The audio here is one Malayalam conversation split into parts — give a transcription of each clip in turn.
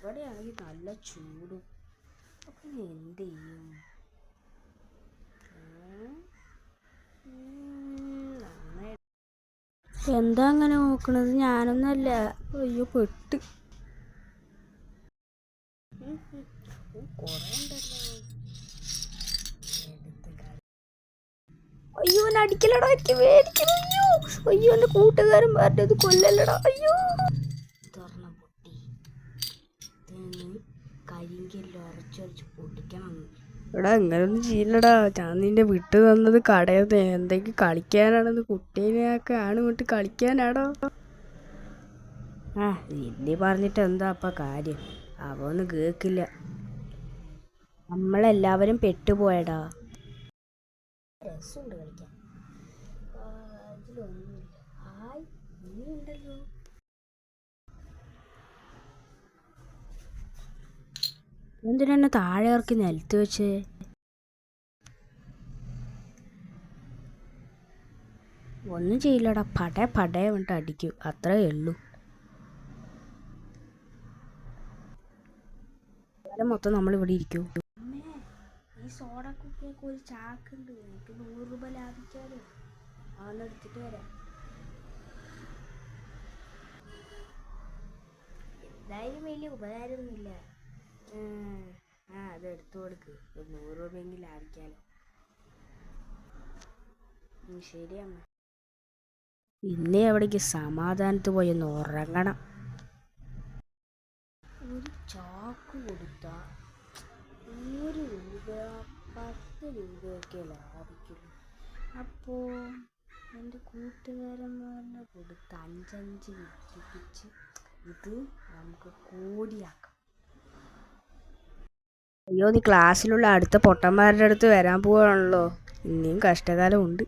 ഇവിടെയാണെങ്കിൽ നല്ല ചൂടും. അപ്പൊ എന്ത് ചെയ്യും. എന്താ അങ്ങനെ നോക്കണത്? ഞാനൊന്നല്ല. അയ്യോ പെട്ട്. അയ്യോ അടിക്കലടാ. അയ്യോ അയ്യോ എന്റെ കൂട്ടുകാരൻ പറഞ്ഞത് കൊല്ലല്ലടാ. അയ്യോ. കരിങ്കല്ല് ഉരച്ചൊരച്ച് പൊട്ടിക്കണം. എടാ ഇങ്ങനൊന്നും ചെയ്യില്ലടാ. ഞാൻ നിന്നെ വിട്ടു തന്നത് കടയത് എന്തെങ്കിലും കളിക്കാനാണെന്ന് കുട്ടീനെയൊക്കെ ആണ് വിട്ട് കളിക്കാനാടോ? ആ ഇനി പറഞ്ഞിട്ട് എന്താ അപ്പ കാര്യം? അവ ഒന്നും കേക്കില്ല. നമ്മളെല്ലാവരും പെട്ടുപോയടാ. രസമുണ്ട് കളിക്കാൻ. ആ, ഇതിലൊന്നുമില്ല. ഹായ് നീ ഉണ്ടല്ലോ എന്തിനാ താഴെ ഇറക്കി നിലത്ത് വെച്ച്? ഒന്നും ചെയ്യില്ലടാ. പടേ പടേ വേണ്ട അടിക്കും. അത്രേ ഉള്ളൂ. മൊത്തം നമ്മളിവിടെ ഇരിക്കും. ഈ ഒരു രൂപ എടുത്തിട്ട് വരാം. എന്തായാലും വലിയ ഉപകാരമൊന്നുമില്ല. ആ അത് എടുത്തു കൊടുക്ക്. ഒരു നൂറ് രൂപയെങ്കിലും ഉം, ശരി അമ്മ. പിന്നെ അവിടേക്ക് സമാധാനത്ത് പോയി ഒന്ന് ഉറങ്ങണം. ഒരു ചാക്ക് കൊടുത്താ ഒരു രൂപ പത്ത് രൂപയൊക്കെ ലാഭിക്കുള്ളൂ. അപ്പോൾ എന്റെ കൂട്ടുകാരന്മാരുടെ കൊടുത്ത് അഞ്ചഞ്ച് വിറ്റിപ്പിച്ച് ഇത് നമുക്ക് കോടിയാക്കാം. അയ്യോ നീ ക്ലാസ്സിലുള്ള അടുത്ത പൊട്ടന്മാരുടെ അടുത്ത് വരാൻ പോവാണല്ലോ. ഇനിയും കഷ്ടകാലം ഉണ്ട്.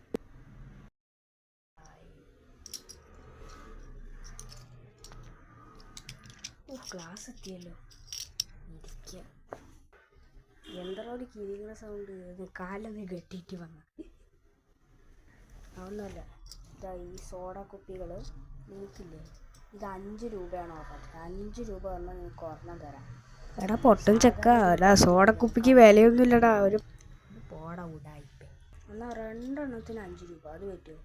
ഓ ക്ലാസ് എത്തിയല്ലോ. എന്തറോട് കിരിങ്ങണ സൗണ്ട് കാലൊന്ന് കെട്ടിയിട്ട് വന്ന. അതൊന്നുമല്ല. ഈ സോഡ കുപ്പികൾ നിനക്കില്ലേ ഇത് അഞ്ച് രൂപയാണ് ഓഫർ അഞ്ച് രൂപ വന്നാൽ നിങ്ങൾക്ക് ഒരെണ്ണം തരാം. എടാ പൊട്ടൻ ചെക്ക. എടാ സോഡ കുപ്പിക്ക് വിലയൊന്നുമില്ലടാ. ഒരു പോട ഉടായിപ്പേ. എന്നാൽ രണ്ടെണ്ണത്തിന് അഞ്ച് രൂപ. അത് പറ്റുമോ?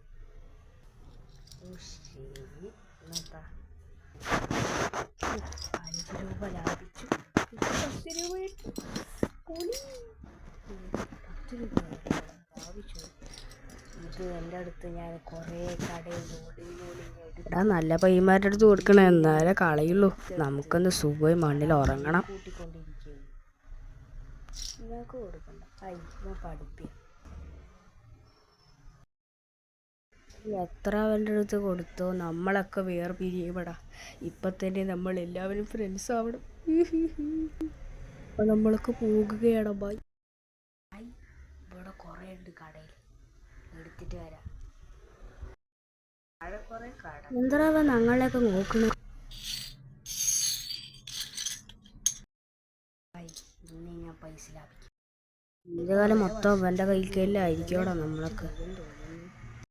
ശരി. എന്നാ അഞ്ച് രൂപ ലാഭിച്ചു. പത്ത് രൂപ കിട്ടി. പൊളി. ഉം, പത്ത് രൂപ ലാഭിച്ചു ഇത് എന്റെ അടുത്ത് ഞാൻ കുറേ കടയിൽ എടാ നല്ല പയ്യന്മാരുടെ അടുത്ത് കൊടുക്കണേ. എന്നാലേ കളയുള്ളൂ. നമുക്കൊന്ന് സുഖമായി മണ്ണിൽ ഉറങ്ങണം. നിങ്ങൾക്ക് കൊടുക്കണ്ട. അയ്യോ പഠിപ്പി. എത്ര അവന്റെ അടുത്ത് കൊടുത്തോ? നമ്മളൊക്കെ വേറെ പിരിയപ്പെടാ ഇപ്പം തന്നെ നമ്മൾ എല്ലാവരും ഫ്രണ്ട്സ് ആവണം. അപ്പം നമ്മളൊക്കെ പോകുകയാണ്. ബൈ ഇവിടെ കുറേ ഉണ്ട് കടയിൽ. എടുത്തിട്ട് വരാം. എന്താ ഞങ്ങളെയൊക്കെ നോക്കണ ഇന്ന് ഞാൻ പൈസ ലാഭിക്കും. ഇതുകാലം മൊത്തം എന്റെ കയ്യിൽ കയ്യിലായിരിക്കോടാ നമ്മളൊക്കെ.